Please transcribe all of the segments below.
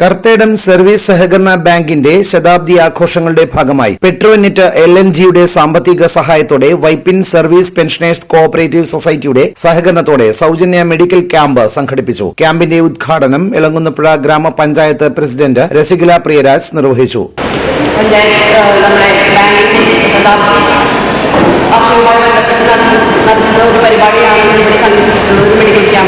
Karthedam service സഹകരണ ബാങ്കിന്റെ ശതാബ്ദി ആഘോഷങ്ങളുടെ ഭാഗമായി പെട്രോനെറ്റ് എൽ എൻ ജിയുടെ സാമ്പത്തിക സഹായത്തോടെ വൈപ്പിൻ സർവീസ് പെൻഷനേഴ്സ് കോഓപ്പറേറ്റീവ് സൊസൈറ്റിയുടെ സഹകരണത്തോടെ സൗജന്യ മെഡിക്കൽ ക്യാമ്പ് സംഘടിപ്പിച്ചു. ക്യാമ്പിന്റെ ഉദ്ഘാടനം ഇളങ്കുന്നപ്പുഴ ഗ്രാമപഞ്ചായത്ത് പ്രസിഡന്റ് രസികല പ്രിയരാജ് നിർവഹിച്ചു. പരിപാടിയാണ് ഇവിടെ സംഘടിപ്പിച്ചിട്ടുള്ളത് മെഡിക്കൽ ക്യാമ്പ്.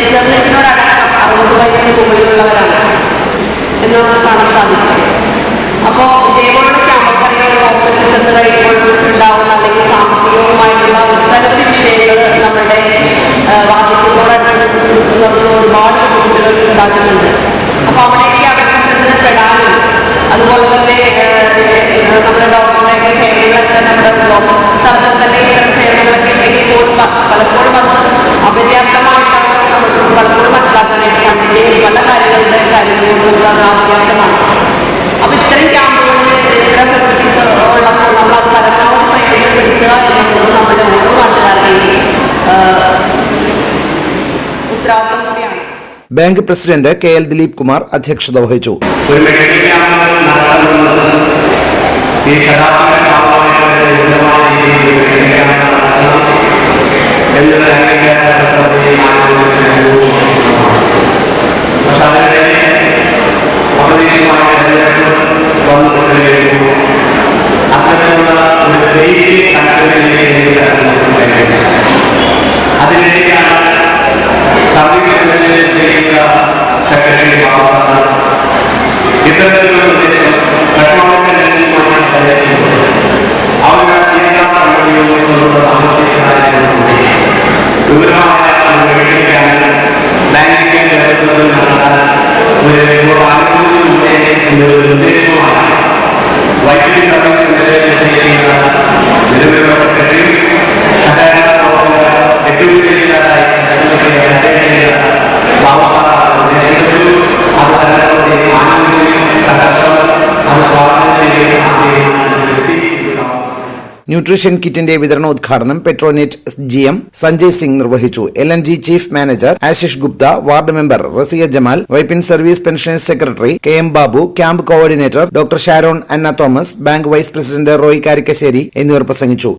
എത്തിച്ചേർന്നിരിക്കുന്നവരടക്കം അറുപത് വയസ്സിന് മുകളിലുള്ളവരാണ് എന്ന് കാണാൻ സാധിക്കും. അപ്പോൾ ഇതേപോലുള്ള ക്യാമ്പക്കറികൾ ഹോസ്പിറ്റലിൽ ചെന്ന് കഴിയുമ്പോൾ ഉണ്ടാവുന്ന അല്ലെങ്കിൽ സാമ്പത്തികവുമായിട്ടുള്ള ഒട്ടനവധി വിഷയങ്ങൾ നമ്മുടെ ആ, വാദിക്കുന്നതോടടുത്ത് നിൽക്കുന്നവർക്ക് ഒരുപാട് ബുദ്ധിമുട്ടുകൾ ഉണ്ടാക്കുന്നുണ്ട്. അപ്പോൾ അവിടേക്ക് അവർക്ക് ചെന്ന് പെടാനും അതുപോലെ കാര്യങ്ങളുടെ കാര്യങ്ങളും നമുക്ക് അത് അപര്യാപ്തമാണ് അപ്പോൾ ഇത്തരം ക്യാമ്പുകളിൽ ഇത്തരം ഫെസിലിറ്റീസ് ഉള്ളപ്പോൾ നമ്മൾ അത് പരമാവധി പ്രയോജനപ്പെടുത്തുക എന്നുള്ളത് നമ്മുടെ ഓരോ നാട്ടുകാരുടെയും ഉത്തരവാദിത്വം കൂടിയാണ് bank president K L Dileep Kumar അധ്യക്ഷത വഹിച്ചു. ഒരു ഈ Thank you. ന്യൂട്രീഷൻ കിറ്റിന്റെ വിതരണോദ്ഘാടനം Petronet G M Sanjay Singh നിർവഹിച്ചു. L N G chief manager Ashish Gupta ward member Rasiya Jamal Vypin service pensioners secretary K M Babu camp coordinator doctor Sharon Anna Thomas bank vice president Roy Karikkassery എന്നിവർ പ്രസംഗിച്ചു.